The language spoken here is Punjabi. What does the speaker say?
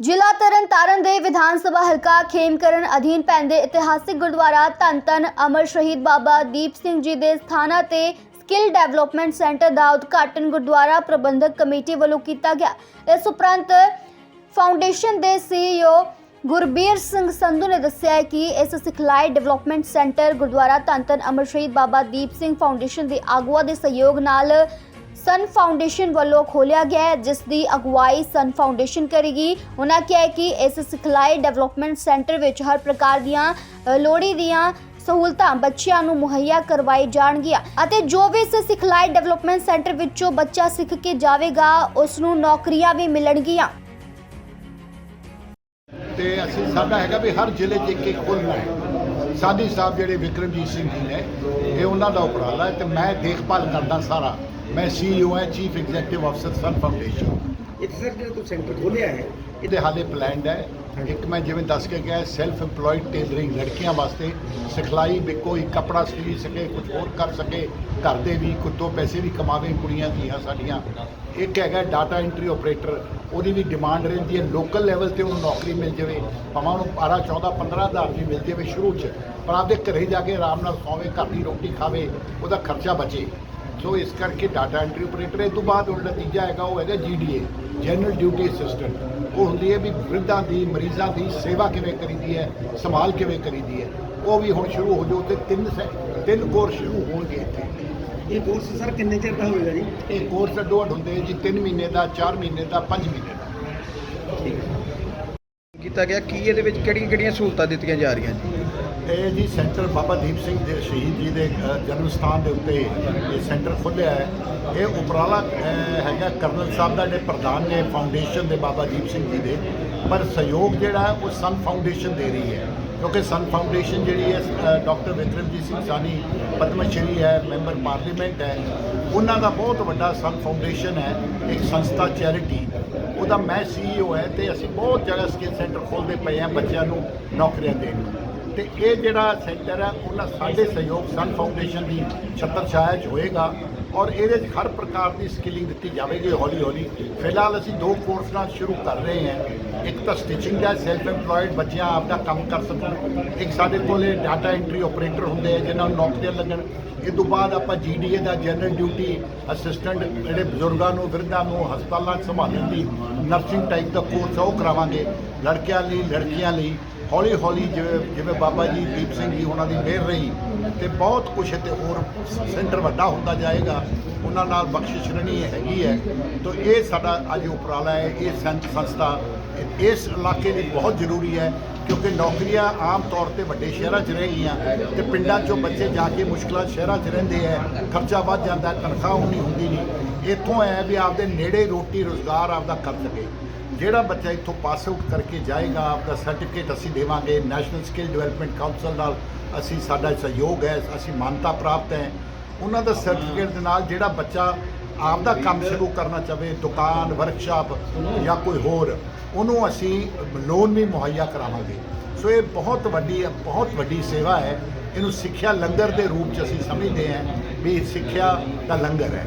ਜ਼ਿਲ੍ਹਾ ਤਰਨਤਾਰਨ ਦੇ ਵਿਧਾਨ ਸਭਾ ਹਲਕਾ ਖੇਮਕਰਨ ਅਧੀਨ ਪੈਂਦੇ ਇਤਿਹਾਸਿਕ ਗੁਰਦੁਆਰਾ ਧੰਨ ਧੰਨ ਅਮਰ ਸ਼ਹੀਦ ਬਾਬਾ ਦੀਪ ਸਿੰਘ ਜੀ ਦੇ ਸਥਾਨਾਂ ਤੇ ਸਕਿੱਲ ਡਿਵੈਲਪਮੈਂਟ ਸੈਂਟਰ ਦਾ ਉਦਘਾਟਨ ਗੁਰਦੁਆਰਾ ਪ੍ਰਬੰਧਕ ਕਮੇਟੀ ਵੱਲੋਂ ਕੀਤਾ ਗਿਆ। ਇਸ ਉਪਰੰਤ ਫਾਊਂਡੇਸ਼ਨ ਦੇ ਸੀਈਓ ਗੁਰਬੀਰ ਸਿੰਘ ਸੰਧੂ ਨੇ ਦੱਸਿਆ ਕਿ ਇਸ ਸਿਖਲਾਈ ਡਿਵੈਲਪਮੈਂਟ ਸੈਂਟਰ ਗੁਰਦੁਆਰਾ ਧੰਨ ਧੰਨ ਅਮਰ ਸ਼ਹੀਦ ਬਾਬਾ ਦੀਪ ਸਿੰਘ ਫਾਊਂਡੇਸ਼ਨ ਦੇ ਆਗੂਆਂ ਦੇ ਸਹਿਯੋਗ ਨਾਲ ਸਨ ਫਾਊਂਡੇਸ਼ਨ ਵੱਲੋਂ ਖੋਲਿਆ ਗਿਆ ਹੈ ਜਿਸ ਦੀ ਅਗਵਾਈ ਸਨ ਫਾਊਂਡੇਸ਼ਨ ਕਰੇਗੀ। ਉਹਨਾਂ ਕਿਹਾ ਕਿ ਇਸ ਸਿਖਲਾਈ ਡਿਵੈਲਪਮੈਂਟ ਸੈਂਟਰ ਵਿੱਚ ਹਰ ਪ੍ਰਕਾਰ ਦੀਆਂ ਅ, ਲੋੜੀ ਦੀਆਂ ਸਹੂਲਤਾਂ ਬੱਚਿਆਂ ਨੂੰ ਮੁਹੱਈਆ ਕਰਵਾਈ ਜਾਣਗੀਆਂ ਅਤੇ ਜੋ ਵੀ ਇਸ ਸਿਖਲਾਈ ਡਿਵੈਲਪਮੈਂਟ ਸੈਂਟਰ ਵਿੱਚੋਂ ਬੱਚਾ ਸਿੱਖ ਕੇ ਜਾਵੇਗਾ ਉਸ ਨੂੰ ਨੌਕਰੀਆਂ ਵੀ ਮਿਲਣਗੀਆਂ। ਤੇ ਅਸੀਂ ਸਾਡਾ ਹੈਗਾ ਵੀ ਹਰ ਜ਼ਿਲ੍ਹੇ 'ਚ ਇੱਕ ਇੱਕ ਖੋਲ੍ਹਣਾ ਹੈ। ਸਾਡੀ ਸਾਹਿਬ ਜਿਹੜੇ ਵਿਕਰਮਜੀਤ ਸਿੰਘ ਜੀ ਨੇ ਇਹ ਉਹਨਾਂ ਦਾ ਉਪਰਾਲਾ ਹੈ ਤੇ ਮੈਂ ਦੇਖਭਾਲ ਕਰਦਾ ਸਾਰਾ। ਮੈਂ ਸੀਈਓ ਹਾਂ ਚੀਫ ਐਗਜ਼ੀਕਟਿਵ ਅਫਸਰ ਸਨ ਫਾਊਂਡੇਸ਼ਨ ਇੱਥੇ ਸਰ ਜਿਹੜਾ ਤੁਸੀਂ ਸੈਂਟਰ ਖੋਲਿਆ ਹੈ ਇਹਦੇ ਹਾਲੇ ਪਲਾਨਡ ਹੈ ਇੱਕ ਮੈਂ ਜਿਵੇਂ ਦੱਸ ਕੇ ਗਿਆ ਸੈਲਫ EMPLOYED ਟੇਲਰਿੰਗ ਲੜਕੀਆਂ ਵਾਸਤੇ ਸਿਖਲਾਈ ਵੀ ਕੋਈ ਕੱਪੜਾ ਸੀ ਸਕੇ ਕੁਝ ਹੋਰ ਕਰ ਸਕੇ ਘਰ ਦੇ ਵੀ ਕੁਝ ਦੋ ਪੈਸੇ ਵੀ ਕਮਾਵੇ ਕੁੜੀਆਂ ਦੀਆਂ ਸਾਡੀਆਂ ਇੱਕ ਹੈਗਾ ਡਾਟਾ ਐਂਟਰੀ ਆਪਰੇਟਰ ਉਹਦੀ ਵੀ ਡਿਮਾਂਡ ਰਹਿੰਦੀ ਹੈ ਲੋਕਲ ਲੈਵਲ ਤੇ ਉਹਨੂੰ ਨੌਕਰੀ ਮਿਲ ਜਾਵੇ ਭਾਵੇਂ ਉਹਨੂੰ 12 14 15 ਹਜ਼ਾਰ ਵੀ ਮਿਲ ਜਾਵੇ ਸ਼ੁਰੂ 'ਚ ਪਰ ਆਪਦੇ ਘਰੇ ਜਾ ਕੇ ਆਰਾਮ ਨਾਲ ਸੌਵੇ ਘਰ ਦੀ ਰੋਟੀ ਖਾਵੇ ਉਹਦਾ ਖਰਚਾ ਬਚੇ ਸੋ ਇਸ ਕਰਕੇ ਡਾਟਾ ਐਂਟਰੀ ਆਪਰੇਟਰ ਇਹ ਤੋਂ ਬਾਅਦ ਹੁਣ ਨਤੀਜਾ ਹੈਗਾ ਉਹ ਹੈਗਾ ਜੀਡੀਏ ਜਨਰਲ ਡਿਊਟੀ ਅਸਿਸਟੈਂਟ ਉਹ ਹੁੰਦੀ ਹੈ ਵੀ ਵਿਰਧਾਂ ਦੀ ਮਰੀਜ਼ਾਂ ਦੀ ਸੇਵਾ ਕਿਵੇਂ ਕਰੀਦੀ ਹੈ ਸੰਭਾਲ ਕਿਵੇਂ ਕਰੀਦੀ ਹੈ। ਉਹ ਵੀ ਹੁਣ ਸ਼ੁਰੂ ਹੋ ਜਾਓ ਤੇ ਤਿੰਨ ਤਿੰਨ ਕੋਰਸ ਸ਼ੁਰੂ ਹੋਣਗੇ ਇੱਥੇ। ਇਹ ਕੋਰਸ ਸਰ ਕਿੰਨੇ ਚਿਰ ਦਾ ਹੋਵੇਗਾ ਜੀ? ਇਹ ਕੋਰਸ ਅੱਡੋ ਅੱਡ ਹੁੰਦੇ ਜੀ 3 ਮਹੀਨੇ ਦਾ 4 ਮਹੀਨੇ ਦਾ 5 ਮਹੀਨੇ ਦਾ। ਕੀਤਾ ਗਿਆ ਕੀ ਇਹਦੇ ਵਿੱਚ ਕਿਹੜੀਆਂ ਕਿਹੜੀਆਂ ਸਹੂਲਤਾਂ ਦਿੱਤੀਆਂ ਜਾ ਰਹੀਆਂ ਜੀ? ਇਹ ਜੀ ਸੈਂਟਰ ਬਾਬਾ ਦੀਪ ਸਿੰਘ ਦੇ ਸ਼ਹੀਦ ਜੀ ਦੇ ਜਨਮ ਸਥਾਨ ਦੇ ਉੱਤੇ ਇਹ ਸੈਂਟਰ ਖੁੱਲਿਆ ਹੈ। ਇਹ ਉਪਰਾਲਾ ਹੈਗਾ ਕਰਨਲ ਸਾਹਿਬ ਦਾ ਜਿਹੜੇ ਪ੍ਰਧਾਨ ਨੇ ਫਾਊਂਡੇਸ਼ਨ ਦੇ ਬਾਬਾ ਦੀਪ ਸਿੰਘ ਜੀ ਦੇ। ਪਰ ਸਹਿਯੋਗ ਜਿਹੜਾ ਉਹ ਸਨ ਫਾਊਂਡੇਸ਼ਨ ਦੇ ਰਹੀ ਹੈ। ਕਿਉਂਕਿ ਸਨ ਫਾਊਂਡੇਸ਼ਨ ਜਿਹੜੀ ਹੈ ਅ, ਡਾਕਟਰ ਵਿਕਰਮਜੀਤ ਸਿੰਘ ਸਾਨੀ ਪਦਮਸ਼੍ਰੀ ਹੈ ਮੈਂਬਰ ਪਾਰਲੀਮੈਂਟ ਹੈ। ਉਹਨਾਂ ਦਾ ਬਹੁਤ ਵੱਡਾ ਸਨ ਫਾਊਂਡੇਸ਼ਨ ਹੈ ਇੱਕ ਸੰਸਥਾ ਚੈਰਿਟੀ ਉਹਦਾ ਮੈਂ ਸੀਈਓ ਹੈ ਤੇ ਅਸੀਂ ਬਹੁਤ ਜਗ੍ਹਾ ਸਕਿੱਲ ਸੈਂਟਰ ਖੋਲ੍ਹਦੇ ਪਏ ਹਾਂ ਬੱਚਿਆਂ ਨੂੰ ਨੌਕਰੀਆਂ ਦੇਣ ਨੂੰ। ਤੇ ਇਹ ਜਿਹੜਾ ਸੈਂਟਰ ਹੈ, ਉਹਨਾਂ ਸਾਡੇ ਸਹਿਯੋਗ ਸਨ ਫਾਊਂਡੇਸ਼ਨ ਦੀ ਛੱਤਰ ਛਾਇਆ 'ਚ ਹੋਏਗਾ ਔਰ ਇਹਦੇ 'ਚ ਹਰ ਪ੍ਰਕਾਰ ਦੀ ਸਕਿਲਿੰਗ ਦਿੱਤੀ ਜਾਵੇਗੀ ਹੌਲੀ ਹੌਲੀ। ਫਿਲਹਾਲ ਅਸੀਂ ਦੋ ਕੋਰਸ ਨਾਲ ਸ਼ੁਰੂ ਕਰ ਰਹੇ ਹਾਂ। ਇੱਕ ਤਾਂ ਸਟਿਚਿੰਗ ਦਾ ਸੈਲਫ EMPLOYED ਬੱਚਿਆਂ ਆਪਦਾ ਕੰਮ ਕਰ ਸਕਣ। ਇੱਕ ਸਾਡੇ ਕੋਲੇ ਡਾਟਾ ਐਂਟਰੀ ਆਪਰੇਟਰ ਹੁੰਦੇ ਆ ਜਿਨ੍ਹਾਂ ਨੂੰ ਨੌਕਰੀਆਂ ਲੱਗਣ। ਇਹ ਤੋਂ ਬਾਅਦ ਆਪਾਂ ਜੀਡੀਏ ਦਾ ਜਨਰਲ ਡਿਊਟੀ ਅਸਿਸਟੈਂਟ ਜਿਹੜੇ ਬਜ਼ੁਰਗਾਂ ਨੂੰ, ਵਿਰਧਾਂ ਨੂੰ ਹਸਪਤਾਲਾਂ 'ਚ ਸੰਭਾਲਣ ਦੀ ਨਰਸਿੰਗ ਟਾਈਪ ਦਾ ਕੋਰਸ ਆ, ਉਹ ਕਰਾਵਾਂਗੇ। ਲੜਕਿਆਂ ਲਈ, ਲੜਕੀਆਂ ਲਈ ਹੌਲੀ ਹੌਲੀ ਜਿਵੇਂ ਜਿਵੇਂ ਬਾਬਾ ਜੀ ਦੀਪ ਸਿੰਘ ਜੀ ਉਹਨਾਂ ਦੀ ਮਿਹਰ ਰਹੀ ਤੇ ਬਹੁਤ ਕੁਝ ਤੇ ਹੋਰ ਸੈਂਟਰ ਵੱਡਾ ਹੁੰਦਾ ਜਾਏਗਾ, ਉਹਨਾਂ ਨਾਲ ਬਖਸ਼ਿਸ਼ ਰਣੀ ਹੈਗੀ ਹੈ। ਤਾਂ ਇਹ ਸਾਡਾ ਅੱਜ ਉਪਰਾਲਾ ਹੈ, ਇਹ ਸੰਤ ਸੰਸਥਾ ਇਸ ਇਲਾਕੇ ਲਈ ਬਹੁਤ ਜ਼ਰੂਰੀ ਹੈ ਕਿਉਂਕਿ ਨੌਕਰੀਆਂ ਆਮ ਤੌਰ ਤੇ ਵੱਡੇ ਸ਼ਹਿਰਾਂ 'ਚ ਰਹਿ ਗਈਆਂ ਤੇ ਪਿੰਡਾਂ 'ਚੋਂ ਬੱਚੇ ਜਾ ਕੇ ਮੁਸ਼ਕਲਾਂ ਸ਼ਹਿਰਾਂ 'ਚ ਰਹਿੰਦੇ ਆ ਖਰਚਾ ਵੱਧ ਜਾਂਦਾ, ਤਨਖਾਹ ਉਨੀ ਹੁੰਦੀ ਨਹੀਂ ਇੱਥੋਂ ਹੈ ਵੀ ਆਪਦੇ ਨੇੜੇ ਰੋਟੀ ਰੋਜ਼ਗਾਰ ਆਪਦਾ ਕਰ ਸਕੇ। ਜਿਹੜਾ ਬੱਚਾ ਇੱਥੋਂ ਪਾਸ ਆਊਟ ਕਰਕੇ ਜਾਏਗਾ, ਆਪਦਾ ਸਰਟੀਫਿਕੇਟ ਅਸੀਂ ਦੇਵਾਂਗੇ ਨੈਸ਼ਨਲ ਸਕਿੱਲ ਡਿਵੈਲਪਮੈਂਟ ਕਾਉਂਸਲ ਨਾਲ ਅਸੀਂ ਸਾਡਾ ਸਹਿਯੋਗ ਹੈ ਅਸੀਂ ਮਾਨਤਾ ਪ੍ਰਾਪਤ ਹੈ ਉਹਨਾਂ ਦਾ ਸਰਟੀਫਿਕੇਟ ਦੇ ਨਾਲ ਜਿਹੜਾ ਬੱਚਾ ਆਪਦਾ ਕੰਮ ਸ਼ੁਰੂ ਕਰਨਾ ਚਾਹੇ ਦੁਕਾਨ ਵਰਕਸ਼ਾਪ ਜਾਂ ਕੋਈ ਹੋਰ, ਉਹਨੂੰ ਅਸੀਂ ਲੋਨ ਵੀ ਮੁਹੱਈਆ ਕਰਾਵਾਂਗੇ। ਸੋ ਇਹ ਬਹੁਤ ਵੱਡੀ ਬਹੁਤ ਵੱਡੀ ਸੇਵਾ ਹੈ। ਇਹਨੂੰ ਸਿੱਖਿਆ ਲੰਗਰ ਦੇ ਰੂਪ ਚ ਅਸੀਂ ਸਮਝਦੇ ਹਾਂ ਵੀ ਸਿੱਖਿਆ ਦਾ ਲੰਗਰ ਹੈ।